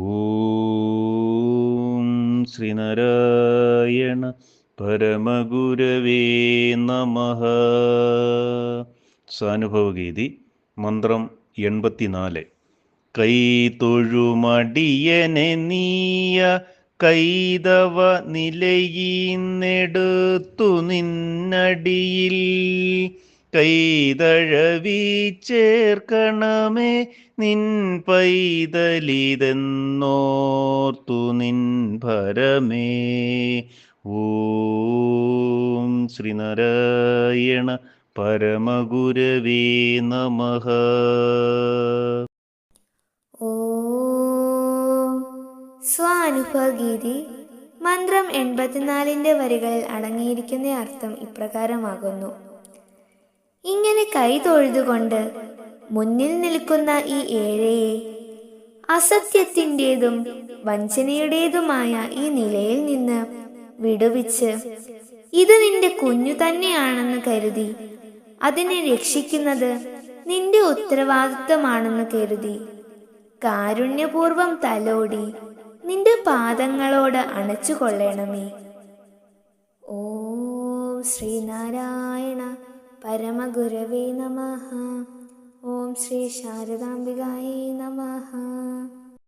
ഓം ശ്രീനാരായണ പരമഗുരവേ നമ. സാനുഭവഗീതി മന്ത്രം എൺപത്തിനാല്. കൈ തൊഴുമടിയനെ നീയ കൈതവ നിലയിന്നെടുത്തു നിന്നടിയിൽ. കൈതഴവി ചേർക്കണമേ നിൻ പൈതലിതെന്നോർത്തു നിൻ ഭരമേ. ഓം ശ്രീനാരായണ പരമഗുരവേ നമ. ഓം സ്വാനുഭവഗീതി മന്ത്രം എൺപത്തിനാലിന്റെ വരികളിൽ അടങ്ങിയിരിക്കുന്ന അർത്ഥം ഇപ്രകാരമാകുന്നു. ഇങ്ങനെ കൈ തൊഴുതുകൊണ്ട് മുന്നിൽ നിൽക്കുന്ന ഈ ഏഴയെ അസത്യത്തിന്റെതും വഞ്ചനയുടേതുമായ ഈ നിലയിൽ നിന്ന് വിടുവിച്ച് ഇത് നിന്റെ കുഞ്ഞു തന്നെയാണെന്ന് കരുതി അതിനെ രക്ഷിക്കുന്നത് നിന്റെ ഉത്തരവാദിത്വമാണെന്ന് കരുതി. കാരുണ്യപൂർവം തലോടി നിന്റെ പാദങ്ങളോട് അണച്ചുകൊള്ളണമേ. ഓ ശ്രീനാരായണ പരമഗുരവേ നമഃ ഓം ശ്രീ ശാരദാംബികായേ നമഃ